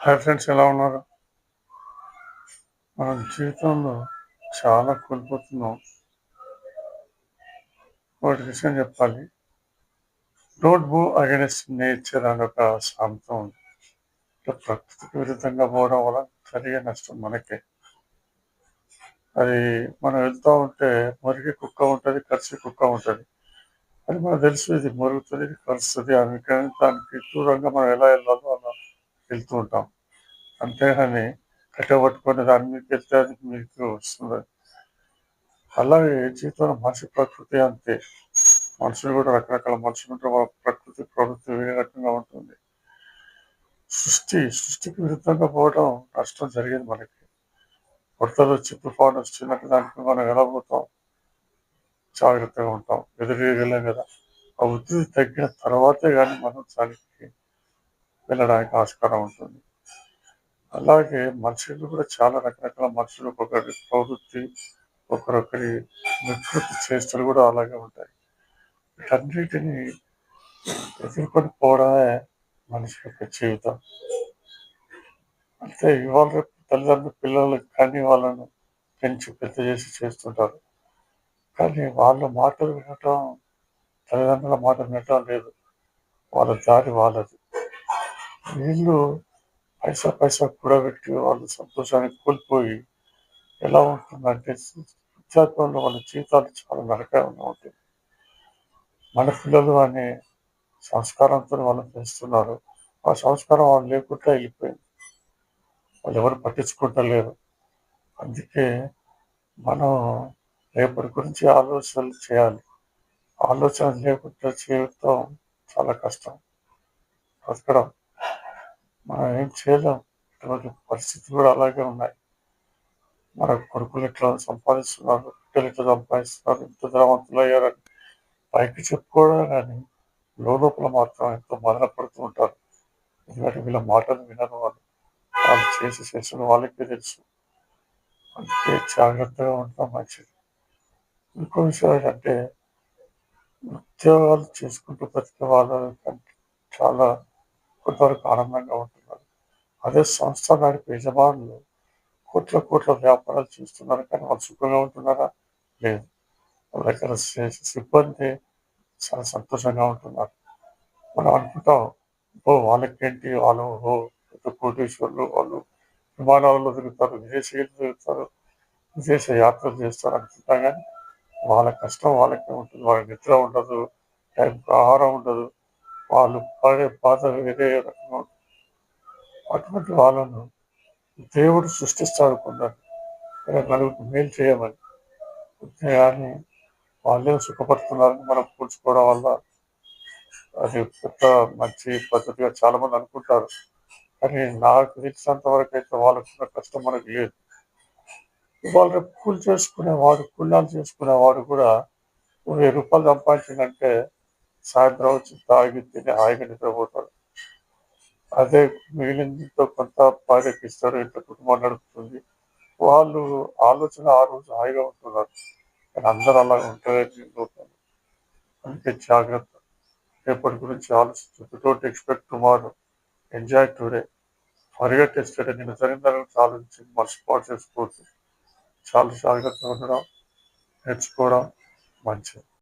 Hi friends ఎలా ఉన్నారు? మనం జీవితంలో చాలా కోల్పోతున్నాం. ఒకటి విషయం చెప్పాలి. డోంట్ మూవ్ అగెనెస్ట్ నేచర్ అని ఒక సామెతం ఉంది. ప్రకృతికి విరుద్ధంగా పోవడం వల్ల జరిగే నష్టం మనకే. అది మనం వెళ్తూ ఉంటే మురిగి కుక్క ఉంటుంది కరిసి కుక్క ఉంటుంది. అది మనకు తెలుసు ఇది మురుగుతుంది ఇది కలుస్తుంది అందుకని దానికి దూరంగా మనం ఎలా వెళ్ళాలో వెళ్తూ ఉంటాం అంతేగాని కట్టబట్టుకొని దాని మీదకి వెళ్తే మీకు వస్తుంది. అలాగే జీవితంలో మనిషి ప్రకృతి అంతే. మనుషులు కూడా రకరకాల మనుషులు ఉంటారు. వాళ్ళ ప్రకృతి ప్రవృత్తి వేరే రకంగా ఉంటుంది. సృష్టి సృష్టికి విరుద్ధంగా పోవడం నష్టం జరిగింది మనకి. వరదలు వచ్చి తుఫాను వచ్చినట్టు దానికి మనం ఎలా పోతాం? జాగ్రత్తగా ఉంటాం. ఎదురు కదా. ఆ ఒత్తిడి తగ్గిన తర్వాతే కానీ మనం దానికి వెళ్ళడానికి ఆస్కారం ఉంటుంది. అలాగే మనుషులు కూడా చాలా రకరకాల మనుషులు ఒక్కొక్కరి ప్రవృత్తి ఒకరొకరి వికృతి చేష్టలు కూడా అలాగే ఉంటాయి. వీటన్నిటిని ఎదుర్కొని పోవడమే మనిషి యొక్క జీవితం. అంటే ఇవాళ రేపు తల్లిదండ్రులు పిల్లలు కానీ వాళ్ళను పెంచి పెద్ద చేసి చేస్తుంటారు. కానీ వాళ్ళ మాటలు వినటం తల్లిదండ్రుల మాట వినటం లేదు. వాళ్ళ దారి వాళ్ళది. వీళ్ళు పైసా పైసా కూడబెట్టి వాళ్ళు సంతోషాన్ని కోల్పోయి ఎలా ఉంటుందంటే వృద్ధాత్మంలో వాళ్ళ జీవితాలు చాలా నరకంగా ఉంటుంది మన పిల్లలు అనే సంస్కారంతో వాళ్ళు పెంచుతున్నారు. ఆ సంస్కారం వాళ్ళు లేకుండా వెళ్ళిపోయింది. వాళ్ళు ఎవరు పట్టించుకుంటలేరు. అందుకే మనం రేపటి గురించి ఆలోచనలు చేయాలి. ఆలోచన లేకుండా చేయటం చాలా కష్టం. బతకడం మనం ఏం చేయలేం. ఇటువంటి పరిస్థితులు కూడా అలాగే ఉన్నాయి. మన కొడుకులు ఇట్లా సంపాదిస్తున్నారు? బిడ్డలు ఇట్లా సంపాదిస్తున్నారు? ఇంత ధనవంతులు అయ్యారని పైకి చెప్పుకోవడం కానీ లోపల మాత్రం ఎంతో మదన పడుతూ ఉంటారు. ఎందుకంటే వీళ్ళ మాటలు వినరు వాళ్ళు. వాళ్ళు చేసి చేసిన వాళ్ళకే తెలుసు. అందుకే జాగ్రత్తగా ఉండడం మంచిది. ఇంకో విషయం ఏంటంటే ఉద్యోగాలు చేసుకుంటూ బతికే వాళ్ళ చాలా కొంతవరకు ఆనందంగా ఉంటున్నారు. అదే సంస్థ నడిపే యజమానులు కోట్ల కోట్ల వ్యాపారాలు చేస్తున్నారు కానీ వాళ్ళు సుఖంగా ఉంటున్నారా? లేదు. వాళ్ళ దగ్గర చేసే సిబ్బంది చాలా సంతోషంగా ఉంటున్నారు. మనం అనుకుంటాం ఓ వాళ్ళకేంటి? వాళ్ళు ఓ పెద్ద కోటేశ్వర్లు వాళ్ళు విమానాలలో తిరుగుతారు విదేశీయులు తిరుగుతారు విదేశ యాత్రలు చేస్తారు అనుకుంటాం కానీ వాళ్ళ కష్టం వాళ్ళకే ఉంటుంది. వాళ్ళ నిద్ర ఉండదు టైంకి ఆహారం ఉండదు. వాళ్ళు పడే బాధ వేరే రకంగా అటువంటి వాళ్ళను దేవుడు సృష్టిస్తాడు కొందరు. నలుగురికి మేలు చేయమని. కానీ వాళ్ళే సుఖపడుతున్నారని మనం కూర్చుకోవడం వల్ల అది పెద్ద మంచి పద్ధతిగా చాలా మంది అనుకుంటారు. కానీ నాకు తెలిసినంత వరకు అయితే వాళ్ళకున్న కష్టం మనకు లేదు. ఇవాళ రేపు కూలి చేసుకునేవాడు కూలాలు చేసుకునేవాడు కూడా వెయ్యి రూపాయలు సంపాదించిందంటే సాయంత్రం వచ్చి తాగి తిని హాయిగా నిద్రపోతాడు. అదే మిగిలిందితో కొంత భార్యకి ఇస్తారు ఇంట్లో కుటుంబం నడుపుతుంది. వాళ్ళు ఆలోచన ఆ రోజు హాయిగా ఉంటున్నారు. కానీ అందరూ అలా ఉంటారని నమ్ముతాను అందుకే జాగ్రత్త. రేపటి గురించి ఆలోచించదు don't expect tomorrow enjoy today forget yesterday నేను జరిగిన దాని గురించి ఆలోచించి మర్చిపోటు చేసుకోవచ్చు. చాలా జాగ్రత్తగా ఉండడం నేర్చుకోవడం మంచిది.